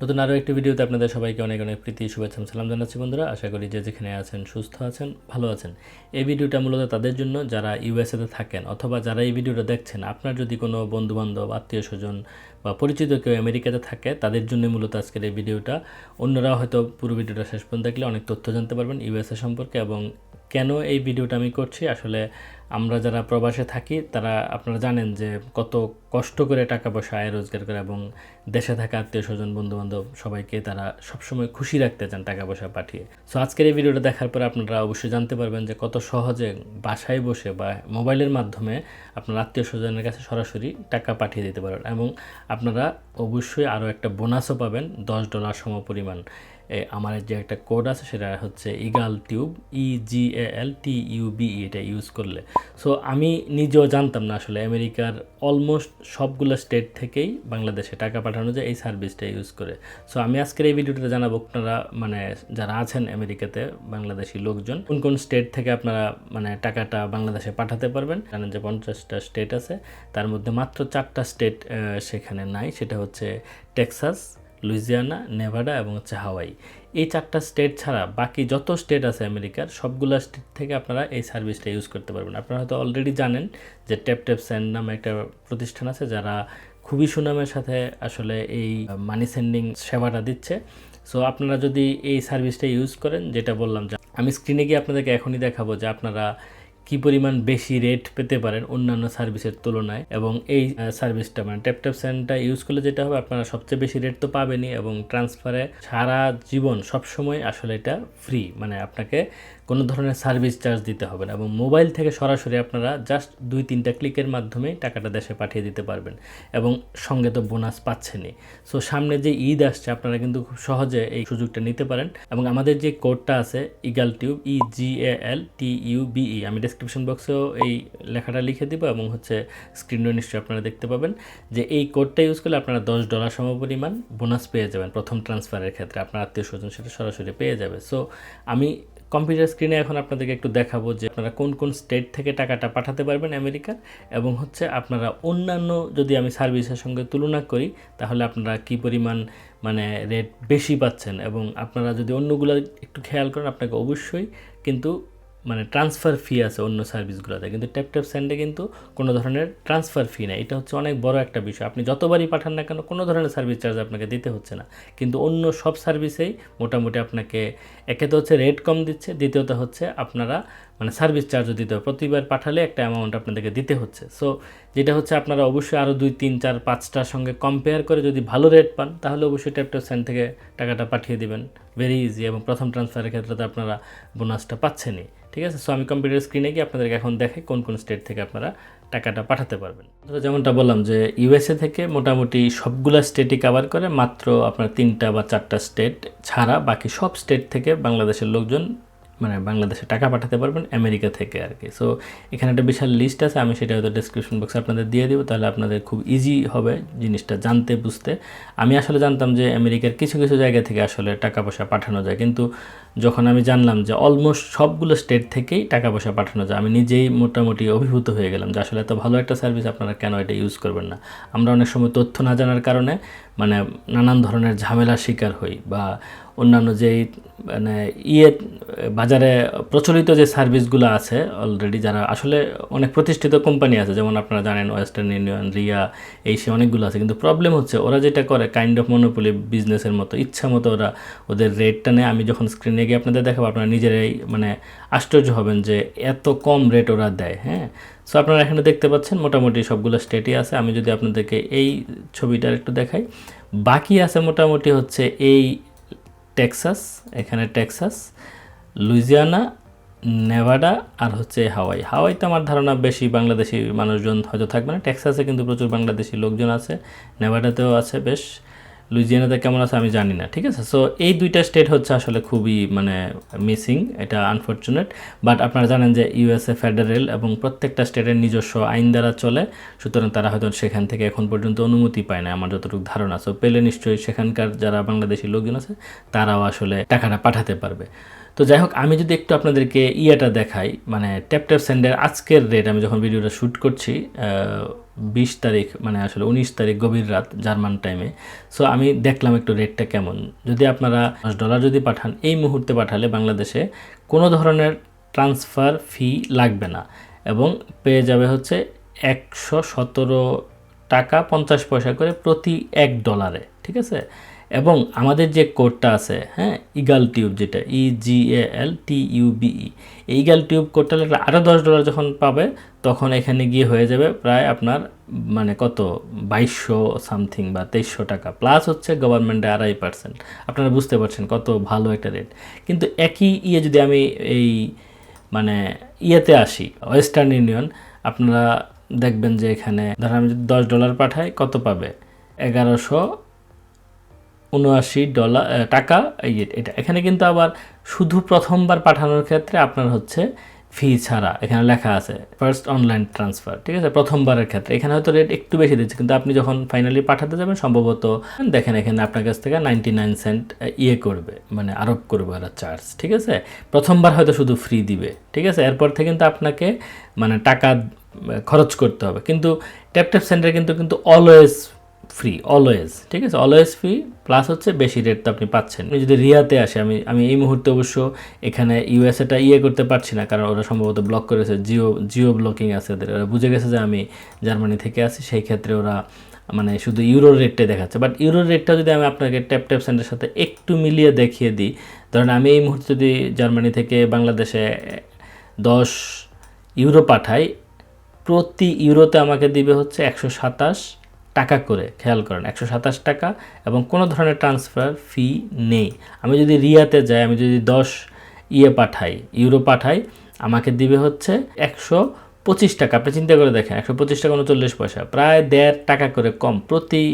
নতুন আরও একটি ভিডিওতে আপনাদের সবাইকে অনেক অনেক প্রীতি, শুভেচ্ছা সালাম জানাচ্ছি বন্ধুরা। আশা করি যে যেখানে আছেন, সুস্থ আছেন, ভালো আছেন। এই ভিডিওটা মূলত তাদের জন্য, যারা ইউএসএতে থাকেন অথবা যারা এই ভিডিওটা দেখছেন, আপনার যদি কোনো বন্ধুবান্ধব আত্মীয় স্বজন বা পরিচিত কেউ আমেরিকাতে থাকে, তাদের জন্য মূলত আজকের এই ভিডিওটা। অন্যরা হয়তো পুরো ভিডিওটা শেষ পর্যন্ত দেখলে অনেক তথ্য জানতে পারবেন ইউএসএ সম্পর্কে এবং কেন এই ভিডিওটা আমি করছি? আসলে আমরা যারা প্রবাসে থাকি, তারা আপনারা জানেন যে কত কষ্ট করে টাকা পয়সা, আয় রোজগার করে এবং দেশে থাকা আত্মীয় স্বজন বন্ধু বান্ধব সবাইকে তারা সবসময় খুশি রাখতে চান টাকা পয়সা পাঠিয়ে। সো আজকের এই ভিডিওটা দেখার পর আপনারা অবশ্যই জানতে পারবেন যে কত সহজে বাসায় বসে বা মোবাইলের মাধ্যমে আপনার আত্মীয় স্বজনের কাছে সরাসরি টাকা পাঠিয়ে দিতে পারেন এবং আপনারা অবশ্যই আরও একটা বোনাসও পাবেন, দশ ডলার সম পরিমাণ আমার যে একটা কোড আছে সেটা হচ্ছে Egal tube E G A L T U B এটা ইউজ করলে। সো আমি নিজেও জানতাম না আসলে আমেরিকার অলমোস্ট সবগুলো স্টেট থেকেই বাংলাদেশে টাকা পাঠানো যায় এই সার্ভিসটা ইউজ করে। সো আমি আজকের এই ভিডিওটা জানাব আপনারা মানে যারা আছেন আমেরিকাতে বাংলাদেশি লোকজন, কোন কোন স্টেট থেকে আপনারা মানে টাকাটা বাংলাদেশে পাঠাতে পারবেন। জানেন যে পঞ্চাশটা স্টেট আছে, তার মধ্যে মাত্র চারটা স্টেট সেখানে নাই, সেটা হচ্ছে টেক্সাস লুইজিয়ানা, নেভাডা এবং হচ্ছে হাওয়াই। এই চারটা স্টেট ছাড়া বাকি যত স্টেট আছে আমেরিকার, সবগুলো স্টেট থেকে আপনারা এই সার্ভিসটা ইউজ করতে পারবেন। আপনারা হয়তো অলরেডি জানেন যে ট্যাপ ট্যাপ সেন্ড নামে একটা প্রতিষ্ঠান আছে যারা খুবই সুনামের সাথে আসলে এই মানি সেন্ডিং সেবাটা দিচ্ছে। সো আপনারা যদি এই সার্ভিসটা ইউজ করেন, যেটা বললাম যে আমি স্ক্রিনে গিয়ে আপনাদেরকে এখনই দেখাবো যে আপনারা কি পরিমাণ বেশি রেট পেতে পারেন অন্যান্য সার্ভিসের তুলনায়? এবং এই সার্ভিসটা মানে ট্যাপ ট্যাপ সেন্টটা ইউজ করলে যেটা হবে, আপনারা সবচেয়ে বেশি রেট তো পাবেনই এবং ট্রান্সফারে সারা জীবন সবসময় আসলে এটা ফ্রি মানে আপনাকে কোনো ধরনের সার্ভিস চার্জ দিতে হবে না এবং মোবাইল থেকে সরাসরি আপনারা জাস্ট দুই, তিনটা ক্লিকের মাধ্যমে টাকাটা দেশে পাঠিয়ে দিতে পারবেন এবং সঙ্গে তো বোনাস পাচ্ছেনই। সো সামনে যে ঈদ আসছে, আপনারা কিন্তু খুব সহজে এই সুযোগটা নিতে পারেন এবং আমাদের যে কোডটা আছে Egal tube E G A L T U B আমি ডেসক্রিপশন বক্সেও এই লেখাটা লিখে দিব এবং হচ্ছে স্ক্রিনও নিশ্চয়ই আপনারা দেখতে পাবেন যে এই কোডটা ইউজ করলে আপনারা দশ ডলার সমপরিমাণ বোনাস পেয়ে যাবেন প্রথম ট্রান্সফারের ক্ষেত্রে। আপনার আত্মীয় স্বজন সেটা সরাসরি পেয়ে যাবে। সো আমি কম্পিউটার স্ক্রিনে এখন আপনাদেরকে একটু দেখাবো যে আপনারা কোন কোন স্টেট থেকে টাকাটা পাঠাতে পারবেন আমেরিকা, এবং হচ্ছে আপনারা অন্যান্য যদি আমি সার্ভিসের সঙ্গে তুলনা করি, তাহলে আপনারা কি পরিমাণ মানে রেট বেশি পাচ্ছেন? এবং আপনারা যদি অন্যগুলো একটু খেয়াল করেন, আপনাকে অবশ্যই কিন্তু মানে ট্রান্সফার ফি আছে অন্য সার্ভিসগুলোতে কিন্তু ট্যাপ ট্যাপ স্যান্ডে কিন্তু কোনো ধরনের ট্রান্সফার ফি নেই। এটা হচ্ছে অনেক বড় একটা বিষয়। আপনি যতবারই পাঠান না কেন, কোনো ধরনের সার্ভিস চার্জ আপনাকে দিতে হচ্ছে না। কিন্তু অন্য সব সার্ভিসেই মোটামুটি আপনাকে, একে তো হচ্ছে রেট কম দিচ্ছে, দ্বিতীয়ত হচ্ছে আপনারা মানে সার্ভিস চার্জও দিতে হবে। প্রতিবার পাঠালে একটা অ্যামাউন্ট আপনাদেরকে দিতে হচ্ছে। সো যেটা হচ্ছে আপনারা অবশ্যই আরও দুই, তিন, চার, পাঁচটার সঙ্গে কম্পেয়ার করে যদি ভালো রেট পান, তাহলে অবশ্যই ট্যাপ ট্যাপ স্যান্ড থেকে টাকাটা পাঠিয়ে দেবেন। ভেরি ইজি এবং প্রথম ট্রান্সফারের ক্ষেত্রে তো আপনারা বোনাসটা পাচ্ছেনই। ঠিক আছে? সো আমি কম্পিউটার স্ক্রিনে গিয়ে আপনাদেরকে এখন দেখাই কোন কোন স্টেট থেকে আপনারা টাকাটা পাঠাতে পারবেন। যেমনটা বললাম যে ইউএসএ থেকে মোটামুটি সবগুলা স্টেটই কভার করে, মাত্র আপনার তিনটা বা চারটা স্টেট ছাড়া বাকি সব স্টেট থেকে বাংলাদেশের লোকজন মানে বাংলাদেশে টাকা পাঠাতে পারবেন আমেরিকা থেকে আর কি। সো এখানে একটা বিশাল লিস্ট আছে, আমি সেটা হয়তো ডিসক্রিপশন বক্সে আপনাদের দিয়ে দেবো, তাহলে আপনাদের খুব ইজি হবে জিনিসটা জানতে, বুঝতে। আমি আসলে জানতাম যে আমেরিকার কিছু কিছু জায়গা থেকে আসলে টাকা পয়সা পাঠানো যায়, কিন্তু যখন আমি জানলাম যে অলমোস্ট সবগুলো স্টেট থেকেই টাকা পয়সা পাঠানো যায়, আমি নিজেই মোটামুটি অভিভূত হয়ে গেলাম যে আসলে এত ভালো একটা সার্ভিস আপনারা কেন এটা ইউজ করবেন না। আমরা অনেক সময় তথ্য না জানার কারণে মানে নানান ধরনের ঝামেলার শিকার হই, বা অন্যান্য যেই মানে ইয়ে বাজারে প্রচলিত যে সার্ভিসগুলো আছে অলরেডি যারা, আসলে অনেক প্রতিষ্ঠিত কোম্পানি আছে, যেমন আপনারা জানেন ওয়েস্টার্ন ইউনিয়ন, রিয়া, এই সে অনেকগুলো আছে, কিন্তু প্রবলেম হচ্ছে ওরা যেটা করে কাইন্ড অফ মনোপলি বিজনেসের মতো, ইচ্ছা মতো ওরা ওদের রেটটা নেয়। আমি যখন স্ক্রিনে গিয়ে আপনাদের দেখাবো, আপনারা নিজেরাই মানে আশ্চর্য হবেন যে এত কম রেট ওরা দেয় হ্যাঁ? সো আপনারা এখানে দেখতে পাচ্ছেন মোটামুটি সবগুলো স্টেটই আছে। আমি যদি আপনাদেরকে এই ছবিটার একটু দেখাই, বাকি আছে মোটামুটি হচ্ছে এই টেক্সাস এখানে টেক্সাস লুইজিয়ানা, নেভাডা আর হচ্ছে হাওয়াই। হাওয়াইতে আমার ধারণা বেশি বাংলাদেশি মানুষজন হয়তো থাকবে না। টেক্সাসে কিন্তু প্রচুর বাংলাদেশি লোকজন আছে, নেভাডাতেও আছে বেশ। লুইজিয়ানাতে কেমন আছে আমি জানি না, ঠিক আছে? সো এই দুইটা স্টেট হচ্ছে আসলে খুবই মানে মিসিং এটা আনফর্চুনেট বাট আপনারা জানেন যে ইউএসএ ফেডারেল এবং প্রত্যেকটা স্টেটের নিজস্ব আইন দ্বারা চলে, সুতরাং তারা হয়তো সেখান থেকে এখন পর্যন্ত অনুমতি পায় না আমার যতটুকু ধারণা। সো পেলে নিশ্চয়ই সেখানকার যারা বাংলাদেশি লোকজন আছে, তারাও আসলে টাকাটা পাঠাতে পারবে। তো যাই হোক, আমি যদি একটু আপনাদেরকে ইয়েটা দেখাই মানে ট্যাপ ট্যাপ সেন্ডের আজকের রেট আমি যখন ভিডিওটা শ্যুট করছি বিশ তারিখ মানে আসলে উনিশ তারিখ গভীর রাত জার্মান টাইমে সো আমি দেখলাম একটু রেটটা কেমন। যদি আপনারা দশ ডলার যদি পাঠান, এই মুহূর্তে পাঠালে বাংলাদেশে কোনো ধরনের ট্রান্সফার ফি লাগবে না। এবং পেয়ে যাবে হচ্ছে একশো সতেরো টাকা পঞ্চাশ পয়সা করে প্রতি এক ডলারে ঠিক আছে? এবং আমাদের যে কোডটা আছে হ্যাঁ ইগাল টিউব যেটা E G A L T U B E এই ইগাল টিউব কোডটা লাগলে আরও দশ ডলার যখন পাবে, তখন এখানে গিয়ে হয়ে যাবে প্রায় আপনার মানে কত, বাইশশো সামথিং বা তেইশশো টাকা। প্লাস হচ্ছে গভর্নমেন্টে আড়াই পার্সেন্ট আপনারা বুঝতে পারছেন কত ভালো একটা রেট কিন্তু একই ইয়ে যদি আমি এই মানে ইয়েতে আসি ওয়েস্টার্ন ইউনিয়ন আপনারা দেখবেন যে এখানে, ধরেন আমি যদি দশ ডলার পাঠাই, কত পাবে? এগারোশো উনআশি ডলার টাকা এটা। এখানে কিন্তু আবার শুধু প্রথমবার পাঠানোর ক্ষেত্রে আপনার হচ্ছে ফি ছাড়া। এখানে লেখা আছে ফার্স্ট অনলাইন ট্রান্সফার ঠিক আছে? প্রথমবারের ক্ষেত্রে। এখানে হয়তো রেট একটু বেশি দিচ্ছে, কিন্তু আপনি যখন ফাইনালি পাঠাতে যাবেন, সম্ভবত দেখেন এখানে আপনার কাছ থেকে নাইনটি নাইন সেন্ট ইয়ে করবে মানে আরোপ করবে ওরা চার্জ ঠিক আছে? প্রথমবার হয়তো শুধু ফ্রি দিবে, ঠিক আছে? এরপর থেকে কিন্তু আপনাকে মানে টাকা খরচ করতে হবে। কিন্তু ট্যাপ ট্যাপ সেন্টার কিন্তু কিন্তু অলওয়েজ ফ্রি অলওয়েজ ঠিক আছে? অলওয়েজ ফ্রি প্লাস হচ্ছে বেশি রেট তো আপনি পাচ্ছেন। আপনি যদি রিয়াতে আসে, আমি আমি এই মুহূর্তে অবশ্য এখানে ইউএসএটা ইয়ে করতে পারছি না, কারণ ওরা সম্ভবত ব্লক করেছে জিও জিও ব্লকিং আছে ওদের। ওরা বুঝে গেছে যে আমি জার্মানি থেকে আসি সেই ক্ষেত্রে ওরা মানে শুধু ইউরোর রেটটাই দেখাচ্ছে। বাট ইউরোর রেটটা যদি আমি আপনাকে ট্যাপ ট্যাপ সেন্টারের সাথে একটু মিলিয়ে দেখিয়ে দিই, ধরেন আমি এই মুহূর্তে যদি জার্মানি থেকে বাংলাদেশে দশ ইউরো পাঠাই, প্রতি ইউরোতে আমাকে দিবে হচ্ছে একশো সাতাশ টাকা করে, খেয়াল করেন, একশো সাতাশ টাকা এবং কোনো ধরনের ট্রান্সফার ফি নেই। আমি যদি রিয়াতে যাই, আমি যদি দশ ইয়ে পাঠাই, ইউরো পাঠাই, আমাকে দিবে হচ্ছে একশো পঁচিশ টাকা। আপনি চিন্তা করে দেখেন, একশো পঁচিশ টাকা উনচল্লিশ পয়সা, প্রায় দেড় টাকা করে কম প্রতি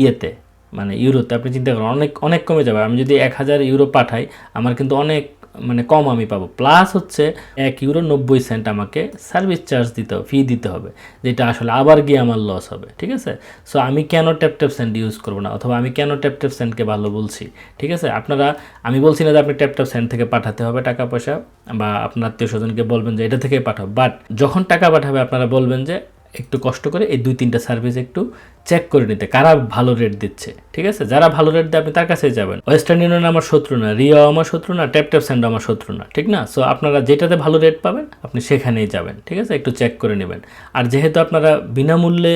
ইয়েতে মানে ইউরোতে। আপনি চিন্তা করেন, অনেক অনেক কমে যাবে। আমি যদি এক হাজার ইউরো পাঠাই, আমার কিন্তু অনেক মানে কম আমি পাবো। প্লাস হচ্ছে এক ইউরো নব্বই সেন্ট আমাকে সার্ভিস চার্জ দিতে হবে ফি দিতে হবে, যেটা আসলে আবার গিয়ে আমার লস হবে, ঠিক আছে? সো আমি কেন ট্যাপ ট্যাপ সেন্ট ইউজ করব না? অথবা আমি কেন ট্যাপ ট্যাপ সেন্টকে ভালো বলছি? ঠিক আছে? আপনারা, আমি বলছি না যে আপনি ট্যাপ ট্যাপ সেন্ট থেকে পাঠাতে হবে টাকা পয়সা, বা আপনার আত্মীয় স্বজনকে বলবেন যে এটা থেকেই পাঠাও বাট যখন টাকা পাঠাবে আপনারা বলবেন যে একটু কষ্ট করে এই দুই তিনটা সার্ভিস একটু চেক করে নিতে, কারা ভালো রেট দিচ্ছে, ঠিক আছে? যারা ভালো রেট দেয় আপনি তার কাছেই যাবেন। ওয়েস্টার্ন ইউনিয়ন আমার শত্রু না রিও আমার শত্রু না ট্যাপ ট্যাপ স্যান্ড আমার শত্রু না, ঠিক না? সো আপনারা যেটাতে ভালো রেট পাবেন, আপনি সেখানেই যাবেন, ঠিক আছে? একটু চেক করে নেবেন। আর যেহেতু আপনারা বিনামূল্যে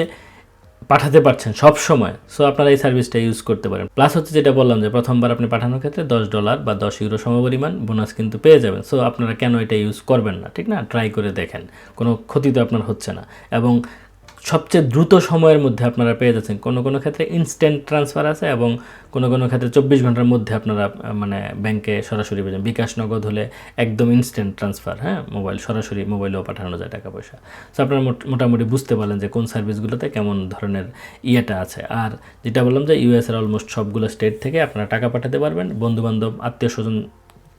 পাঠাতে পারছেন সব সময় সো আপনারা এই সার্ভিসটা ইউজ করতে পারেন। প্লাস হচ্ছে যেটা বললাম যে, প্রথমবার আপনি পাঠানোর ক্ষেত্রে দশ ডলার বা দশ ইউরো সমপরিমাণ বোনাস কিন্তু পেয়ে যাবেন। সো আপনারা কেন এটা ইউজ করবেন না? ঠিক না? ট্রাই করে দেখেন। কোনো ক্ষতি তো আপনার হচ্ছে না। এবং সবচেয়ে দ্রুত সময়ের মধ্যে আপনারা পেয়ে যাচ্ছেন। কোনো কোনো ক্ষেত্রে ইনস্ট্যান্ট ট্রান্সফার আছে এবং কোনো কোনো ক্ষেত্রে চব্বিশ ঘণ্টার মধ্যে আপনারা মানে ব্যাংকে সরাসরি পেয়ে বিকাশ নগদ হলে একদম ইনস্ট্যান্ট ট্রান্সফার হ্যাঁ? মোবাইল সরাসরি মোবাইলেও পাঠানো যায় টাকা পয়সা। তো আপনারা মোট- মোটামুটি বুঝতে পারলেন যে কোন সার্ভিসগুলোতে কেমন ধরনের ইয়েটা আছে। আর যেটা বললাম যে ইউএসের অলমোস্ট সবগুলো স্টেট থেকে আপনারা টাকা পাঠাতে পারবেন। বন্ধুবান্ধব, আত্মীয় স্বজন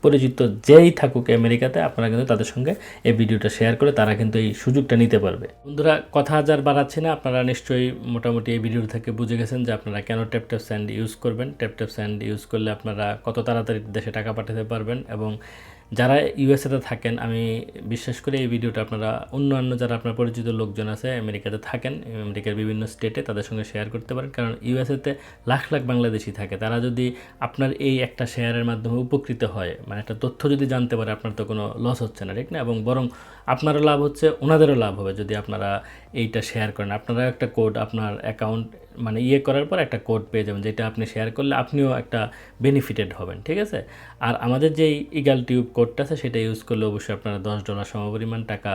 পরিচিত যেই থাকুক আমেরিকাতে, আপনারা কিন্তু তাদের সঙ্গে এই ভিডিওটা শেয়ার করে তারা কিন্তু এই সুযোগটা নিতে পারবে। বন্ধুরা, কথা হাজার বাড়াচ্ছি না, আপনারা নিশ্চয়ই মোটামুটি এই ভিডিও থেকে বুঝে গেছেন যে আপনারা কেন ট্যাপ ট্যাপ স্যান্ড ইউজ করবেন। ট্যাপ ট্যাপ স্যান্ড ইউজ করলে আপনারা কত তাড়াতাড়ি দেশে টাকা পাঠাতে পারবেন এবং যারা ইউএসএতে থাকেন, আমি বিশ্বাস করি এই ভিডিওটা আপনারা অন্যান্য যারা আপনার পরিচিত লোকজন আছে আমেরিকাতে থাকেন, আমেরিকার বিভিন্ন স্টেটে তাদের সঙ্গে শেয়ার করতে পারেন। কারণ ইউএসএতে লাখ লাখ বাংলাদেশি থাকে। তারা যদি আপনার এই একটা শেয়ারের মাধ্যমে উপকৃত হয় মানে একটা তথ্য যদি জানতে পারে, আপনার তো কোনো লস হচ্ছে না, ঠিক না? এবং বরং আপনারও লাভ হচ্ছে, ওনাদেরও লাভ হবে যদি আপনারা এইটা শেয়ার করেন। আপনারা একটা কোড আপনার অ্যাকাউন্ট মানে ইয়ে করার পর একটা কোড পেয়ে যাবেন, যেটা আপনি শেয়ার করলে আপনিও একটা বেনিফিটেড হবেন, ঠিক আছে? আর আমাদের যেই ইগাল টিউব কোডটা আছে, সেটা ইউজ করলে অবশ্যই আপনারা দশ ডলার সমপরিমাণ টাকা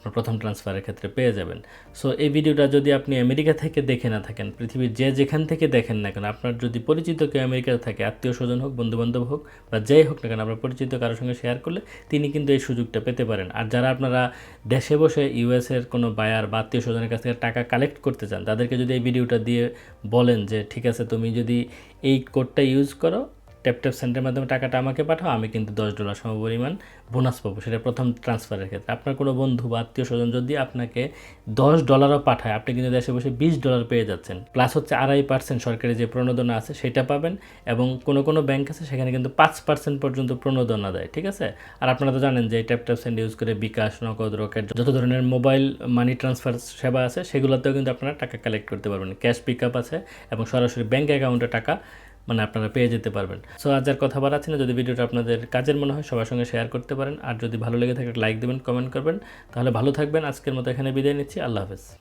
আপনার প্রথম ট্রান্সফারের ক্ষেত্রে পেয়ে যাবেন। সো এই ভিডিওটা যদি আপনি আমেরিকা থেকে দেখে না থাকেন, পৃথিবীর যে যেখান থেকে দেখেন না কেন, আপনার যদি পরিচিত কেউ আমেরিকাতে থাকে, আত্মীয় স্বজন হোক, বন্ধুবান্ধব হোক, বা যেই হোক না কেন, আপনার পরিচিত কারোর সঙ্গে শেয়ার করলে তিনি কিন্তু এই সুযোগটা পেতে পারেন। আর যারা আপনারা দেশে বসে ইউএসের কোনো বায়ার বা আত্মীয় স্বজনের কাছ থেকে টাকা কালেক্ট করতে চান, তাদেরকে যদি এই ভিডিওটা দিয়ে বলেন যে, ঠিক আছে, তুমি যদি এই কোডটা ইউজ করো ট্যাপ ট্যাপ সেন্টারের মাধ্যমে টাকাটা আমাকে পাঠাও, আমি কিন্তু দশ ডলার সমপরিমাণ বোনাস পাবো। সেটা প্রথম ট্রান্সফারের ক্ষেত্রে। আপনার কোনো বন্ধু বা আত্মীয় স্বজন যদি আপনাকে দশ ডলারও পাঠায়, আপনি কিন্তু দেশে বসে বিশ ডলার পেয়ে যাচ্ছেন। প্লাস হচ্ছে আড়াই পার্সেন্ট সরকারি যে প্রণোদনা আছে, সেটা পাবেন এবং কোনো কোনো ব্যাংক আছে, সেখানে কিন্তু পাঁচ পার্সেন্ট পর্যন্ত প্রণোদনা দেয়, ঠিক আছে? আর আপনারা তো জানেন যে ট্যাপ ট্যাপ সেন্ড ইউজ করে বিকাশ, নগদ, রকেট, যত ধরনের মোবাইল মানি ট্রান্সফার সেবা আছে, সেগুলোতেও কিন্তু আপনারা টাকা কালেক্ট করতে পারবেন। ক্যাশ পিক আছে এবং সরাসরি ব্যাংক অ্যাকাউন্টে টাকা মানে আপনারা পেয়ে যেতে পারবেন। সো আজ আর কথা বাড়াচ্ছি না, যদি ভিডিওটা আপনাদের কাজের মনে হয়, সবার সঙ্গে শেয়ার করতে পারেন। আর যদি ভালো লেগে থাকে লাইক দেবেন কমেন্ট করবেন। তাহলে ভালো থাকবেন। আজকের মতো এখানে বিদায় নিচ্ছি। আল্লাহ হাফেজ।